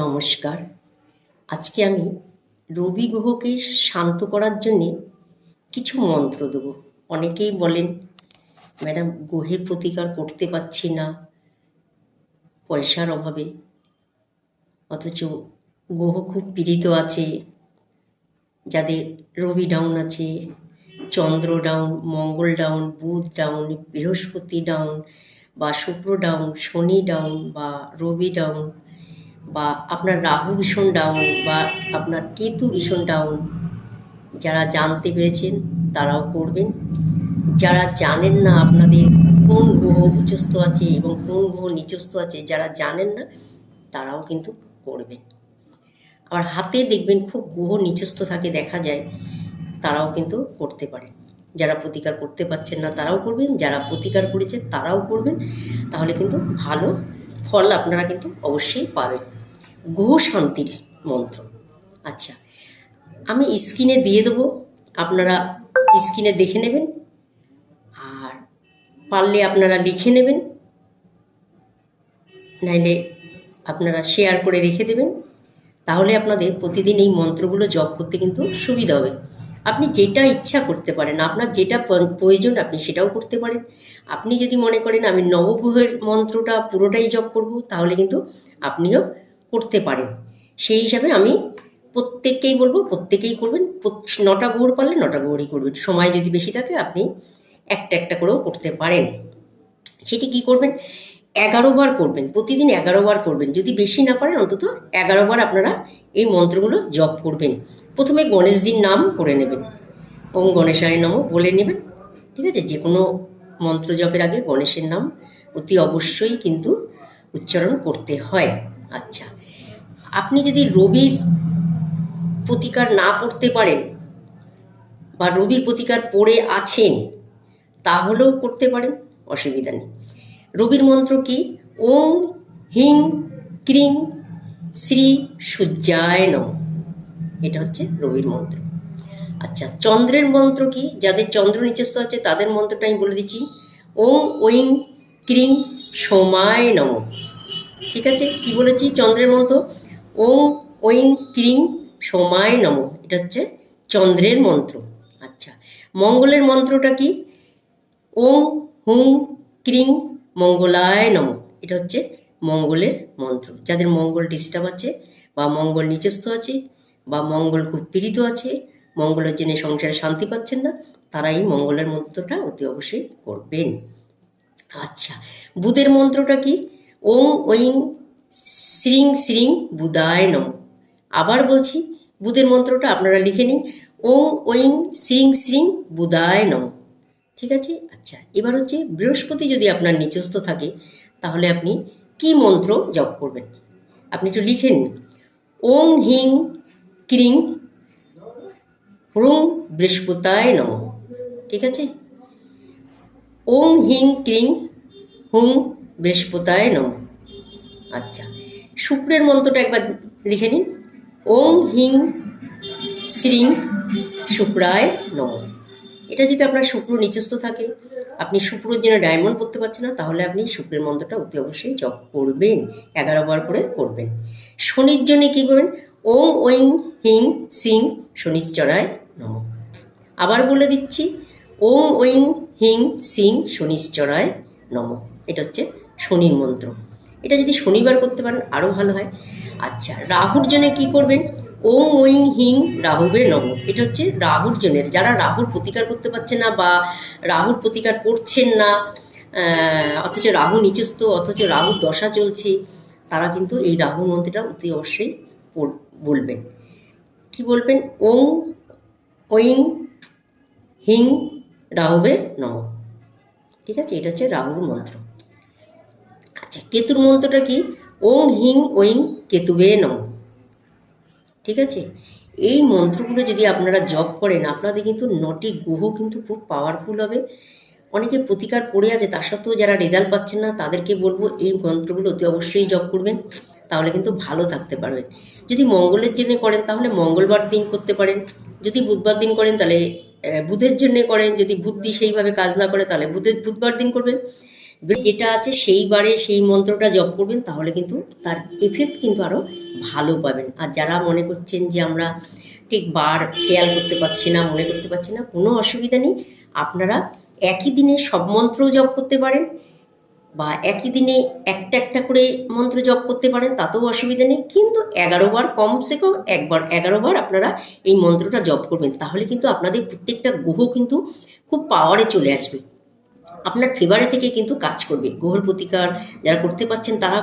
নমস্কার। আজকে আমি রবি গ্রহকে শান্ত করার জন্যে কিছু মন্ত্র দেবো। অনেকেই বলেন, ম্যাডাম গ্রহের প্রতিকার করতে পারছি না, পয়সার অভাবে। অথচ গ্রহ খুব পীড়িত আছে, যাদের রবি ডাউন আছে, Chandra down, Mangal down, Budh down, Brihaspati down, বা শুক্র ডাউন, শনি ডাউন, বা রবি ডাউন বা আপনার রাহু ভীষণ ডাউন বা আপনার কেতু ভীষণ ডাউন যারা জানতে পেরেছেন তারাও করবেন। যারা জানেন না আপনাদের কোন গ্রহ উচ্চস্থ আছে এবং কোন গ্রহ নিচস্থ আছে, যারা জানেন না, তারাও কিন্তু করবেন। আবার হাতে দেখবেন খুব গ্রহ নিচস্থ থাকে দেখা যায়, তারাও কিন্তু করতে পারেন যারা প্রতিকার করতে পারছেন না, তারাও করবেন। যারা প্রতিকার করেছে তারাও করবেন। তাহলে কিন্তু ভালো ফল আপনারা কিন্তু অবশ্যই পাবেন। গ্রহ শান্তির মন্ত্র। আচ্ছা আমি স্ক্রিনে দিয়ে দেবো, আপনারা স্ক্রিনে দেখে নেবেন, আর পারলে আপনারা লিখে নেবেন, নাইলে আপনারা শেয়ার করে রেখে দেবেন, তাহলে আপনাদের প্রতিদিন এই মন্ত্রগুলো জপ করতে কিন্তু সুবিধা হবে। আপনি যেটা ইচ্ছা করতে পারেন, আপনার যেটা প্রয়োজন আপনি সেটাও করতে পারেন। আপনি যদি মনে করেন আমি নবগ্রহের মন্ত্রটা পুরোটাই জপ করব, তাহলে কিন্তু আপনিও করতে পারেন। সেই হিসাবে আমি প্রত্যেককেই বলব, প্রত্যেকেই করবেন। নটা গৌর পারলে নটা গৌরই করবেন। সময় যদি বেশি থাকে, আপনি একটা একটা করেও করতে পারেন। সেটি কি করবেন? এগারো বার করবেন। প্রতিদিন এগারো বার করবেন। যদি বেশি না পারেন, অন্তত এগারো বার আপনারা এই মন্ত্রগুলো জপ করবেন। প্রথমে গণেশজির নাম করে নেবেন। ওম গণেশায় নামও বলে নেবেন। ঠিক আছে? যে কোনো মন্ত্র জপের আগে গণেশের নাম অতি অবশ্যই কিন্তু উচ্চারণ করতে হয়। আচ্ছা। আপনি যদি রবির প্রতিকার না পড়তে পারেন বা রবির প্রতিকার পড়ে আছেন, তাহলেও করতে পারেন, অসুবিধা নেই। রবির মন্ত্র কি? ওম হিং ক্রিং শ্রী সূর্যায় নম। এটা হচ্ছে রবির মন্ত্র। আচ্ছা চন্দ্রের মন্ত্র কি? যাদের চন্দ্র নিচস্থ আছে, তাদের মন্ত্রটা আমি বলে দিচ্ছি। ওম ওইং ক্রিং সোমায় নম। ঠিক আছে? কি বলেছি? চন্দ্রের মন্ত্র? ওম ঐং ক্রিং সোমায় নম। এটা হচ্ছে চন্দ্রের মন্ত্র। আচ্ছা মঙ্গলের মন্ত্রটা কি? ওম হুং ক্রিং মঙ্গলায় নম। এটা হচ্ছে মঙ্গলের মন্ত্র। যাদের মঙ্গল ডিস্টার্ব আছে, বা মঙ্গল নিচস্থ আছে, বা মঙ্গল খুব পীড়িত আছে, মঙ্গলের জন্য সংসারে শান্তি পাচ্ছেন না তারা এই মঙ্গলের মন্ত্রটা অতি অবশ্যই করবেন। আচ্ছা বুধের মন্ত্রটা কি? ওং ওইং শ্রিং শ্রিং বুধায় নম। আবার বলছি, বুধের মন্ত্রটা আপনারা লিখে নিন। ওং ওইং শ্রিং শ্রিং বুধায় নম। ঠিক আছে? আচ্ছা এবার হচ্ছে বৃহস্পতি যদি আপনার নিচস্থ থাকে, তাহলে আপনি কি মন্ত্র জপ করবেন? আপনি একটু লিখে নিন। ওং হিং ক্রিং হুং বৃহস্পতায় নম। ঠিক আছে? ওং হিং ক্রিং হুং বৃহস্পতায় নম। আচ্ছা শুক্রের মন্ত্রটা একবার লিখে নিন। ওং হিং শ্রিং শুক্রায় নম। এটা যদি আপনার শুক্র নিচস্থ থাকে, আপনি শুক্রর জন্য ডায়মন্ড পড়তে পারছেন না, তাহলে আপনি শুক্রের মন্ত্রটা অতি অবশ্যই জপ করবেন, এগারো বার করে করবেন। শনির জন্য কী করবেন? ওং ওইং হিং সিং শনিশ্চরায় নম। আবার বলে দিচ্ছি ওং ওইং হিং সিং শনিশ্চরায় নম। এটা হচ্ছে শনির মন্ত্র। এটা যদি শনিবার করতে পারেন আরও ভালো হয়। আচ্ছা রাহুর জন্য কি করবেন? ওং ওইং হিং রাহুবে নম। এটা হচ্ছে রাহুর জনের যারা রাহুর প্রতিকার করতে পারছে না বা রাহুর প্রতিকার করছেন না অথচ রাহু নিচস্থ, অথচ রাহুর দশা চলছে, তারা কিন্তু এই রাহু মন্ত্রটা অতি অবশ্যই বলবেন। কি বলবেন? ওং ওইং হিং রাহুবে নম। ঠিক আছে? এটা হচ্ছে রাহুর মন্ত্র। আচ্ছা কেতুর মন্ত্রটা কি? ওং হিং ওইং কেতুবে নম। ঠিক আছে? এই মন্ত্রগুলো যদি আপনারা জপ করেন, আপনাদের কিন্তু নটি গ্রহ কিন্তু খুব পাওয়ারফুল হবে। অনেকে প্রতিকার পড়ে আছে, তার সত্ত্বেও যারা রেজাল্ট পাচ্ছেন না, তাদেরকে বলব এই মন্ত্রগুলো অতি অবশ্যই জপ করবেন, তাহলে কিন্তু ভালো থাকতে পারবেন। যদি মঙ্গলের জন্য করেন, তাহলে মঙ্গলবার দিন করতে পারেন। যদি বুধবার দিন করেন, তাহলে বুধের জন্য করেন। যদি বুদ্ধি সেইভাবে কাজ না করে, তাহলে বুধের, বুধবার দিন করবেন। যেটা আছে সেই বারে সেই মন্ত্রটা জপ করবেন, তাহলে কিন্তু তার এফেক্ট কিন্তু আরও ভালো পাবেন। আর যারা মনে করছেন যে আমরা ঠিক বার খেয়াল করতে পারছি না, মনে করতে পারছি না, কোনো অসুবিধা নেই। আপনারা একই দিনে সব মন্ত্রও জপ করতে পারেন বা একই দিনে একটা একটা করে মন্ত্র জপ করতে পারেন, তাতেও অসুবিধা নেই। কিন্তু এগারো বার কমসে কম একবার, এগারো বার আপনারা এই মন্ত্রটা জপ করবেন, তাহলে কিন্তু আপনাদের প্রত্যেকটা গ্রহ কিন্তু খুব পাওয়ারে চলে আসবে। আপনার ফেভারে থেকে কিন্তু কাজ করবে। গ্রহের প্রতিকার যারা করতে পারছেন তারা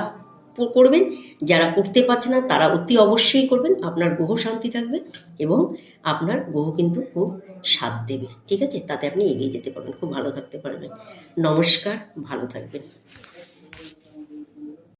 করবেন। যারা করতে পারছে না তারা অতি অবশ্যই করবেন। আপনার গ্রহ শান্তি থাকবে এবং আপনার গ্রহ কিন্তু খুব সাথ দেবে। ঠিক আছে? তাতে আপনি এগিয়ে যেতে পারবেন, খুব ভালো থাকতে পারবেন। নমস্কার, ভালো থাকবেন।